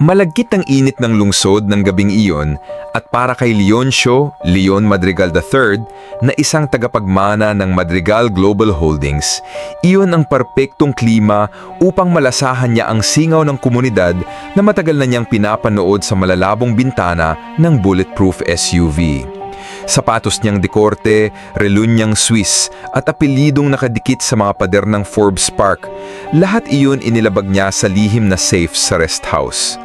Malagkit ang init ng lungsod ng gabing iyon at para kay Leoncio Leon Madrigal III na isang tagapagmana ng Madrigal Global Holdings, iyon ang perpektong klima upang malasahan niya ang singaw ng komunidad na matagal na niyang pinapanood sa malalabong bintana ng bulletproof SUV. Sapatos niyang dekorte, relun niyang Swiss at apelidong nakadikit sa mga pader ng Forbes Park. Lahat iyon inilabag niya sa lihim na safe sa rest house.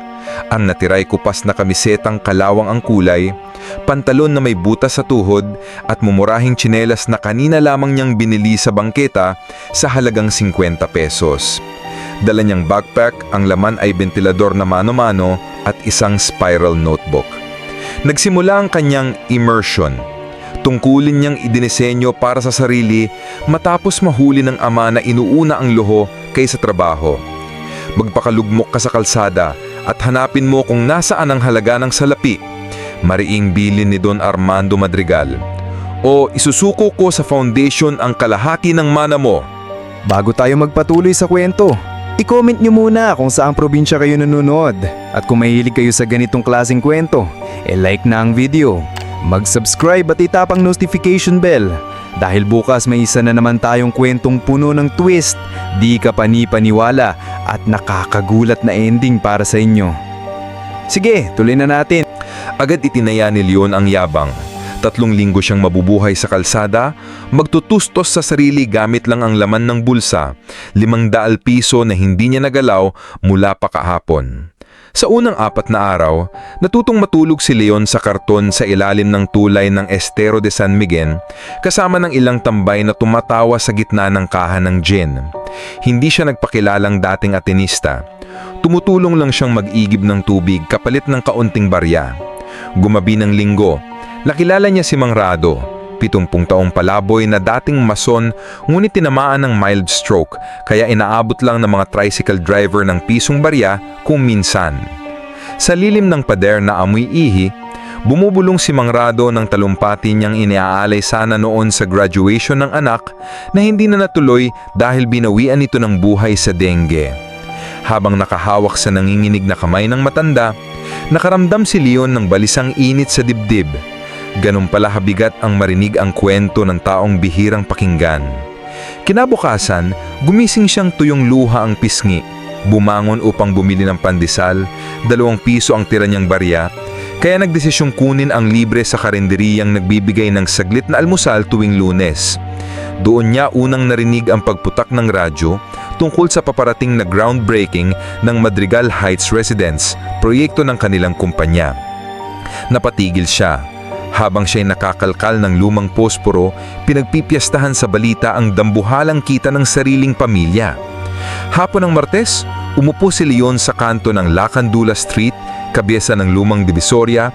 Ang natiray kupas na kamisetang kalawang ang kulay, pantalon na may butas sa tuhod at mumurahing tsinelas na kanina lamang niyang binili sa bangketa sa halagang 50 pesos. Dala niyang backpack, ang laman ay ventilador na mano-mano at isang spiral notebook. Nagsimula ang kanyang immersion. Tungkulin niyang idinisenyo para sa sarili matapos mahuli ng ama na inuuna ang luho kaysa trabaho. Magpakalugmok ka sa kalsada at hanapin mo kung nasaan ang halaga ng salapi. Mariing bilin ni Don Armando Madrigal. O isusuko ko sa foundation ang kalahati ng mana mo. Bago tayo magpatuloy sa kwento, i-comment nyo muna kung saang probinsya kayo nanonood at kung mahilig kayo sa ganitong klaseng kwento, e-like na ang video, mag-subscribe at itap ang notification bell dahil bukas may isa na naman tayong kwentong puno ng twist, di ka panipaniwala at nakakagulat na ending para sa inyo. Sige, tuloy na natin. Agad itinaya ni Leon ang yabang. Tatlong linggo siyang mabubuhay sa kalsada, magtutustos sa sarili gamit lang ang laman ng bulsa, limang daal piso na hindi niya nagalaw mula pa kahapon. Sa unang apat na araw, natutong matulog si Leon sa karton sa ilalim ng tulay ng Estero de San Miguel kasama ng ilang tambay na tumatawa sa gitna ng kaha ng gin. Hindi siya nagpakilalang dating atenista. Tumutulong lang siyang mag-igib ng tubig kapalit ng kaunting barya. Gumabi ng linggo, nakilala niya si Mang Rado, 70 taong palaboy na dating mason ngunit tinamaan ng mild stroke kaya inaabot lang ng mga tricycle driver ng pisong barya kung minsan. Sa lilim ng pader na amoy ihi, bumubulong si Mang Rado ng talumpati niyang iniaalay sana noon sa graduation ng anak na hindi na natuloy dahil binawian ito ng buhay sa dengue. Habang nakahawak sa nanginginig na kamay ng matanda, nakaramdam si Leon ng balisang init sa dibdib. Ganun pala habigat ang marinig ang kwento ng taong bihirang pakinggan. Kinabukasan, gumising siyang tuyong luha ang pisngi. Bumangon upang bumili ng pandesal, dalawang piso ang tira niyang barya, kaya nagdesisyong kunin ang libre sa karinderiyang nagbibigay ng saglit na almusal tuwing lunes. Doon niya unang narinig ang pagputak ng radyo tungkol sa paparating na groundbreaking ng Madrigal Heights Residence, proyekto ng kanilang kumpanya. Napatigil siya. Habang siya'y nakakalkal ng lumang posporo, pinagpipiyastahan sa balita ang dambuhalang kita ng sariling pamilya. Hapon ng Martes, umupo si Leon sa kanto ng Lacandula Street, kabyesa ng lumang divisorya.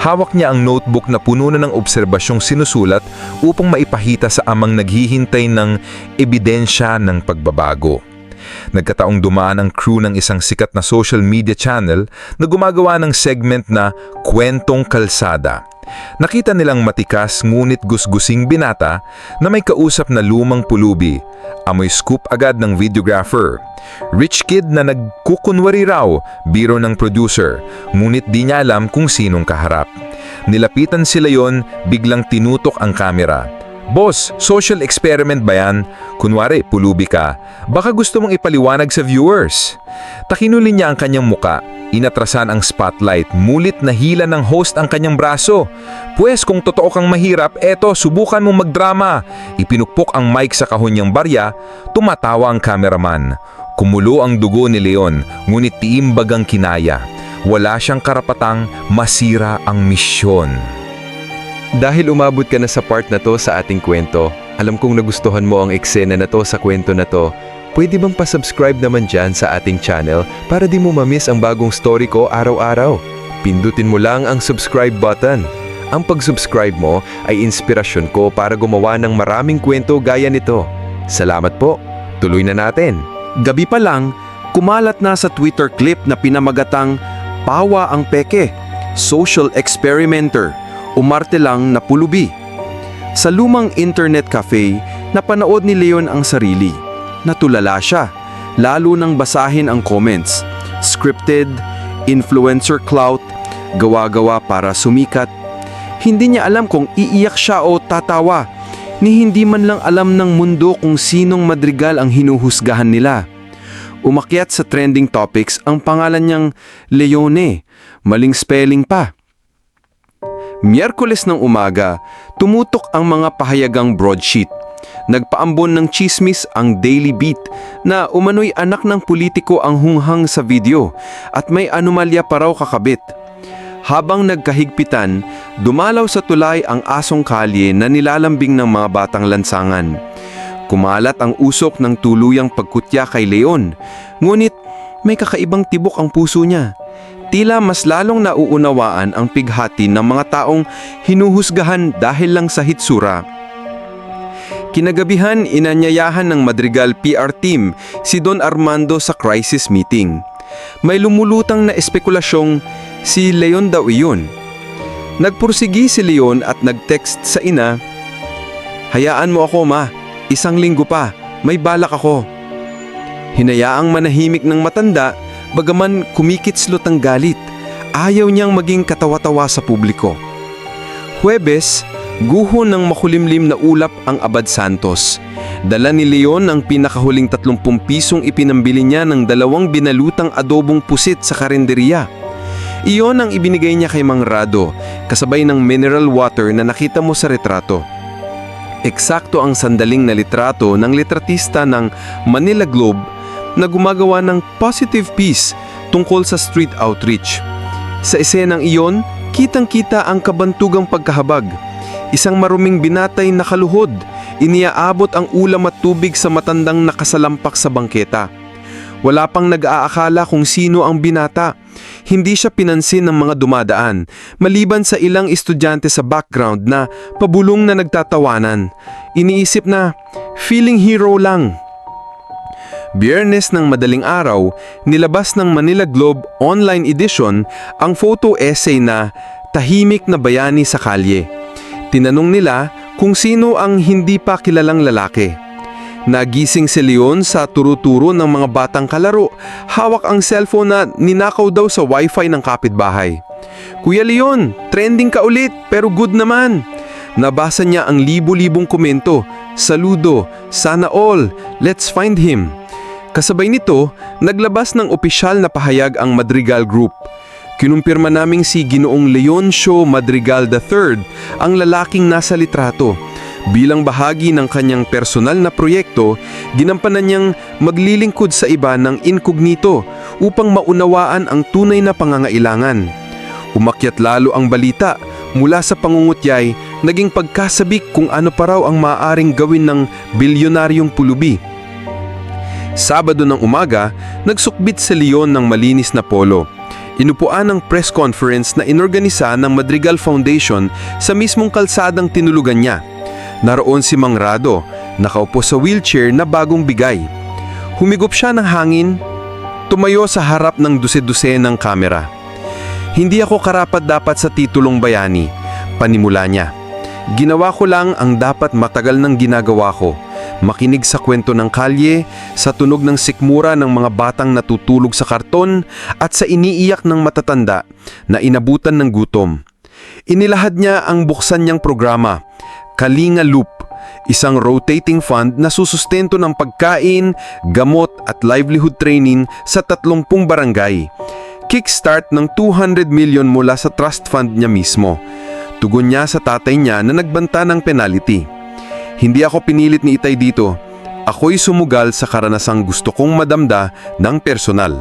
Hawak niya ang notebook na puno na ng obserbasyong sinusulat upang maipahita sa amang naghihintay ng ebidensya ng pagbabago. Nagkataong dumaan ang crew ng isang sikat na social media channel na gumagawa ng segment na Kwentong Kalsada. Nakita nilang matikas ngunit gusgusing binata na may kausap na lumang pulubi. Amoy scoop agad ng videographer. Rich kid na nagkukunwari raw, biro ng producer, ngunit di niya alam kung sinong kaharap. Nilapitan sila yon, biglang tinutok ang kamera. Boss, social experiment ba yan? Kunwari, pulubi ka. Baka gusto mong ipaliwanag sa viewers. Takinulin niya ang kanyang muka. Inatrasan ang spotlight. Mulit na hila ng host ang kanyang braso. Pwes kung totoo kang mahirap, eto, subukan mong magdrama. Ipinukpok ang mic sa kahon niyang barya. Tumatawa ang cameraman. Kumulo ang dugo ni Leon, ngunit tiimbag ang kinaya. Wala siyang karapatang masira ang misyon. Dahil umabot ka na sa part na to sa ating kwento, alam kong nagustuhan mo ang eksena na to sa kwento na to, pwede bang pasubscribe naman dyan sa ating channel para di mo mamiss ang bagong story ko araw-araw? Pindutin mo lang ang subscribe button. Ang pag-subscribe mo ay inspirasyon ko para gumawa ng maraming kwento gaya nito. Salamat po. Tuloy na natin. Gabi pa lang, kumalat na sa Twitter clip na pinamagatang Pawa ang Peke, Social Experimenter, umarte lang na pulubi. Sa lumang internet cafe, napanood ni Leon ang sarili. Natulala siya, lalo nang basahin ang comments. Scripted, influencer clout, gawa-gawa para sumikat. Hindi niya alam kung iiyak siya o tatawa, ni hindi man lang alam ng mundo kung sinong madrigal ang hinuhusgahan nila. Umakyat sa trending topics ang pangalan niyang Leone, maling spelling pa. Miyerkules ng umaga, tumutok ang mga pahayagang broadsheet. Nagpaambon ng chismis ang Daily Beat na umano'y anak ng politiko ang hunghang sa video at may anomalya pa raw kakabit. Habang nagkahigpitan, dumalaw sa tulay ang asong kalye na nilalambing ng mga batang lansangan. Kumalat ang usok ng tuluyang pagkutya kay Leon, ngunit may kakaibang tibok ang puso niya. Tila mas lalong nauunawaan ang pighati ng mga taong hinuhusgahan dahil lang sa hitsura. Kinagabihan, inanyayahan ng Madrigal PR team si Don Armando sa crisis meeting. May lumulutang na espekulasyong si Leon daw iyon. Nagpursigi si Leon at nag-text sa ina, Hayaan mo ako ma, isang linggo pa, may balak ako. Hinayaang manahimik ng matanda, bagaman kumikitslot ang galit, ayaw niyang maging katawa-tawa sa publiko. Huwebes, guho ng makulimlim na ulap ang Abad Santos. Dala ni Leon ang pinakahuling 30 pisong ipinambili niya ng dalawang binalutang adobong pusit sa karinderiya. Iyon ang ibinigay niya kay Mang Rado, kasabay ng mineral water na nakita mo sa retrato. Eksakto ang sandaling na litrato ng litratista ng Manila Globe na gumagawa ng positive piece tungkol sa street outreach. Sa esenang iyon, kitang-kita ang kabantugang pagkahabag. Isang maruming binatay na kaluhod, iniaabot ang ulam at tubig sa matandang nakasalampak sa bangketa. Wala pang nag-aakala kung sino ang binata. Hindi siya pinansin ng mga dumadaan, maliban sa ilang estudyante sa background na pabulong na nagtatawanan. Iniisip na, feeling hero lang. Biyernes ng madaling araw, nilabas ng Manila Globe online edition ang photo essay na Tahimik na Bayani sa Kalye. Tinanong nila kung sino ang hindi pa kilalang lalaki. Nagising si Leon sa turo-turo ng mga batang kalaro. Hawak ang cellphone na ninakaw daw sa wifi ng kapitbahay. Kuya Leon, trending ka ulit pero good naman. Nabasa niya ang libo-libong komento. Saludo, sana all, let's find him. Kasabay nito, naglabas ng opisyal na pahayag ang Madrigal Group. Kinumpirma naming si Ginoong Leoncio Madrigal III ang lalaking nasa litrato. Bilang bahagi ng kanyang personal na proyekto, ginampanan niyang maglilingkod sa iba ng inkognito upang maunawaan ang tunay na pangangailangan. Umakyat lalo ang balita mula sa pangungutyay, naging pagkasabik kung ano pa raw ang maaaring gawin ng bilyonaryong pulubi. Sabado ng umaga, nagsukbit sa Leon ng malinis na polo. Inupuan ang press conference na inorganisa ng Madrigal Foundation sa mismong kalsadang tinulugan niya. Naroon si Mang Rado, nakaupo sa wheelchair na bagong bigay. Humigop siya ng hangin, tumayo sa harap ng duse-duse ng kamera. Hindi ako karapat dapat sa titulong bayani, panimula niya. Ginawa ko lang ang dapat matagal nang ginagawa ko. Makinig sa kwento ng kalye, sa tunog ng sikmura ng mga batang natutulog sa karton at sa iniiyak ng matatanda na inabutan ng gutom. Inilahad niya ang buksan niyang programa, Kalinga Loop, isang rotating fund na susustento ng pagkain, gamot at livelihood training sa 30 barangay. Kickstart ng 200 million mula sa trust fund niya mismo. Tugon niya sa tatay niya na nagbanta ng penalty. Hindi ako pinilit ni Itay dito. Ako'y sumugal sa karanasang gusto kong madamda ng personal.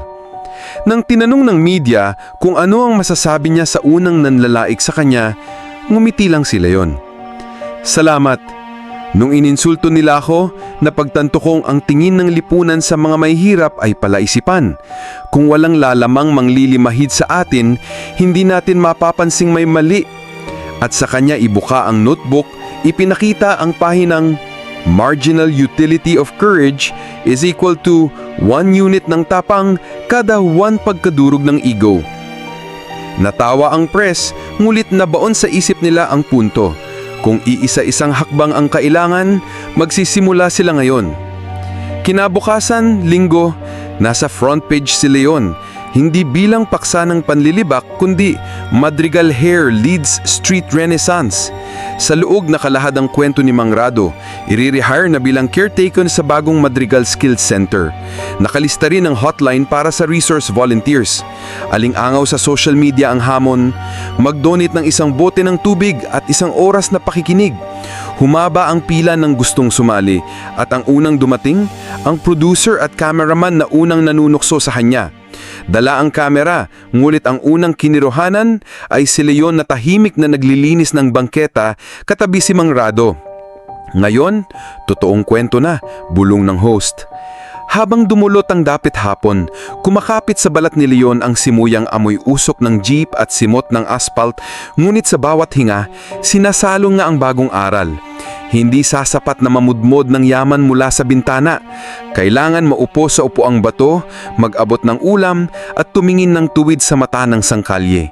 Nang tinanong ng media kung ano ang masasabi niya sa unang nanlalaik sa kanya, ngumiti lang sila yon. Salamat. Nung ininsulto nila ako, napagtanto kong ang tingin ng lipunan sa mga may hirap ay palaisipan. Kung walang lalamang manglilimahid sa atin, hindi natin mapapansing may mali. At sa kanya ibuka ang notebook, ipinakita ang pahinang Marginal utility of courage is equal to 1 unit ng tapang kada 1 pagkadurog ng ego. Natawa ang press, ngulit nabaon sa isip nila ang punto. Kung iisa-isang hakbang ang kailangan, magsisimula sila ngayon. Kinabukasan, linggo, nasa front page si Leon, Hindi bilang paksa ng panlilibak kundi Madrigal Hair leads Street Renaissance. Sa luog na kalahad ang kwento ni Mang Rado, i-rehire na bilang caretaker sa bagong Madrigal Skills Center. Nakalista rin ang hotline para sa resource volunteers. Aling-angaw sa social media ang hamon, mag-donate ng isang bote ng tubig at isang oras na pakikinig. Humaba ang pila ng gustong sumali at ang unang dumating, ang producer at cameraman na unang nanunukso sa kanya. Dala ang kamera, ngulit ang unang kinirohanan ay si Leon na tahimik na naglilinis ng bangketa katabi si Mang Rado. Ngayon, totoong kwento na, bulong ng host. Habang dumulot ang dapit hapon, kumakapit sa balat ni Leon ang simuyang amoy usok ng jeep at simot ng asphalt, ngunit sa bawat hinga, sinasalong nga ang bagong aral. Hindi sasapat na mamudmod ng yaman mula sa bintana. Kailangan maupo sa upuang bato, mag-abot ng ulam at tumingin ng tuwid sa mata ng sangkalye.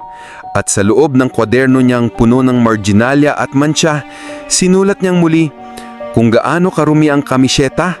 At sa loob ng kwaderno niyang puno ng marginalya at mancha, sinulat niyang muli, kung gaano karumi ang kamisyeta,